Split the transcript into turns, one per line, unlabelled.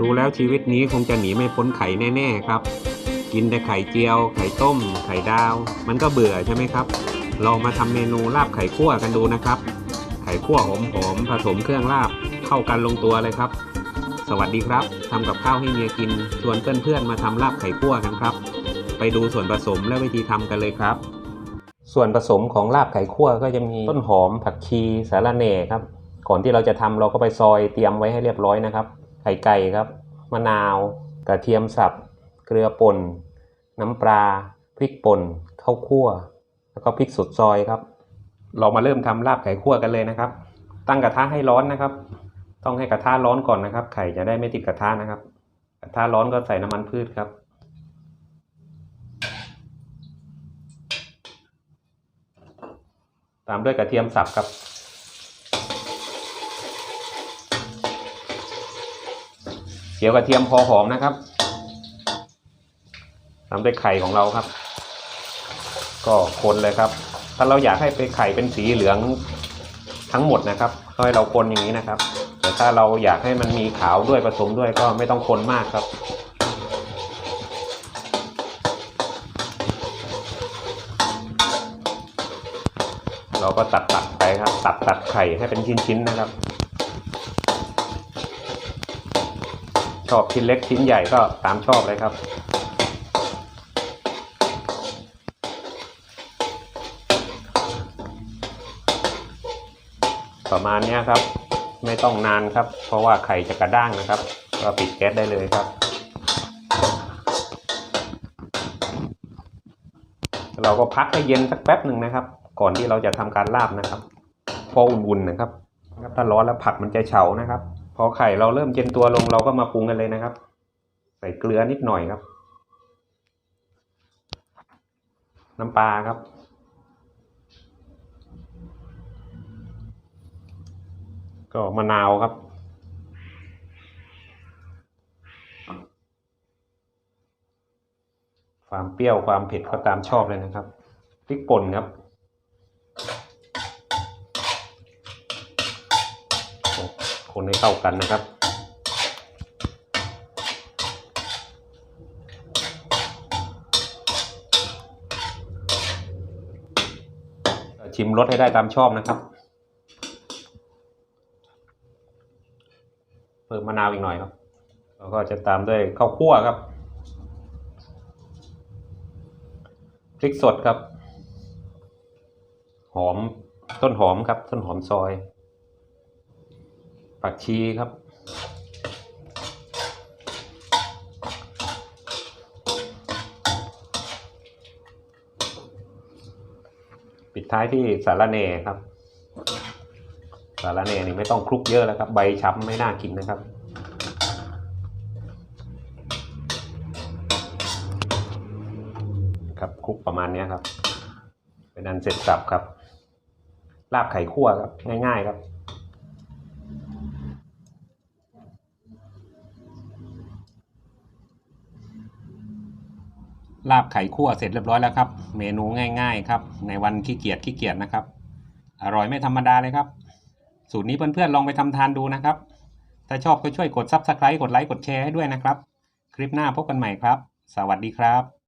ดูแล้วชีวิตนี้คงจะหนีไม่พ้นไข่แน่ๆครับ กินแต่ไข่เจียว ไข่ต้ม ไข่ดาว มันก็เบื่อใช่ไหมครับ ลองมาทำเมนูลาบไข่คั่วกันดูนะครับ ไข่คั่วหอมๆผสมเครื่องลาบเข้ากันลงตัวเลยครับ สวัสดีครับทำกับข้าวให้เมียกิน ชวนเพื่อนๆมาทำลาบไข่คั่วกันครับ ไปดูส่วนผสมและวิธีทำกันเลยครับ ส่วนผสมของลาบไข่คั่วก็จะมีต้นหอมผักชีสาระแหน่ครับก่อนที่เราจะทำเราก็ไปซอยเตรียมไว้ให้เรียบร้อยนะครับ ไข่ไก่ครับ มะนาว กระเทียมสับ เกลือป่น น้ำปลา พริกป่น ข้าวคั่ว แล้วก็พริกสดซอยครับ เรามาเริ่มทำลาบไก่คั่วกันเลยนะครับ ตั้งกระทะให้ร้อนนะครับ ต้องให้กระทะร้อนก่อนนะครับ ไข่จะได้ไม่ติดกระทะนะครับ กระทะร้อนก็ใส่น้ำมันพืชครับตามด้วยกระเทียมสับครับ เจียวกระเทียมพอหอมนะครับตามด้วยไข่ของเราครับ ก็คนเลยครับ ถ้าเราอยากให้เป็นไข่เป็นสีเหลืองทั้งหมดนะครับก็ให้เราคนอย่างนี้นะครับ แต่ถ้าเราอยากให้มันมีขาวด้วยผสมด้วยก็ไม่ต้องคนมากครับเราก็ตัดตัดไปครับ ตัดตัดไข่ให้เป็นชิ้นๆนะครับ ชอบชิ้นเล็กชิ้นใหญ่ก็ตามชอบเลยครับ ประมาณนี้ครับ ไม่ต้องนานครับ เพราะว่าไข่จะกระด้างนะครับ ก็ปิดแก๊สได้เลยครับ เราก็พักให้เย็นสักแป๊บหนึ่งนะครับ ก่อนที่เราจะทำการลาบนะครับ พออุ่นๆนะครับ ถ้าร้อนแล้วผักมันจะเฉานะครับ พอไข่เราเริ่มเย็นตัวลงเราก็มาปรุงกันเลยนะครับ ใส่เกลือนิดหน่อยครับ น้ำปลาครับก็มะนาวครับ ความเปรี้ยวความเผ็ดก็ตามชอบเลยนะครับพริกป่นครับ คนให้เข้ากันนะครับ ชิมรสให้ได้ตามชอบนะครับ เพิ่มมะนาวอีกหน่อยครับ แล้วก็จะตามด้วยข้าวคั่วครับพริกสดครับ หอมต้นหอมครับ ต้นหอมซอย ผักชีครับ ปิดท้ายที่สาระเนครับสาระเนนี่ไม่ต้องคลุกเยอะแล้วครับ ใบช้ำไม่น่ากินนะครับครับคลุกประมาณนี้ครับ เป็นอันเสร็จสับครับลาบไข่คั่วครับง่าย ๆ ครับ ลาบไข่คั่วเสร็จเรียบร้อยแล้วครับ เมนูง่าย ๆ ครับ ในวันขี้เกียจขี้เกียจนะครับ อร่อยไม่ธรรมดาเลยครับ สูตรนี้เพื่อนๆลองไปทำทานดูนะครับ ถ้าชอบก็ช่วยกดซับสไครต์กดไลค์กดแชร์ให้ด้วยนะครับ คลิปหน้าพบกันใหม่ครับ สวัสดีครับ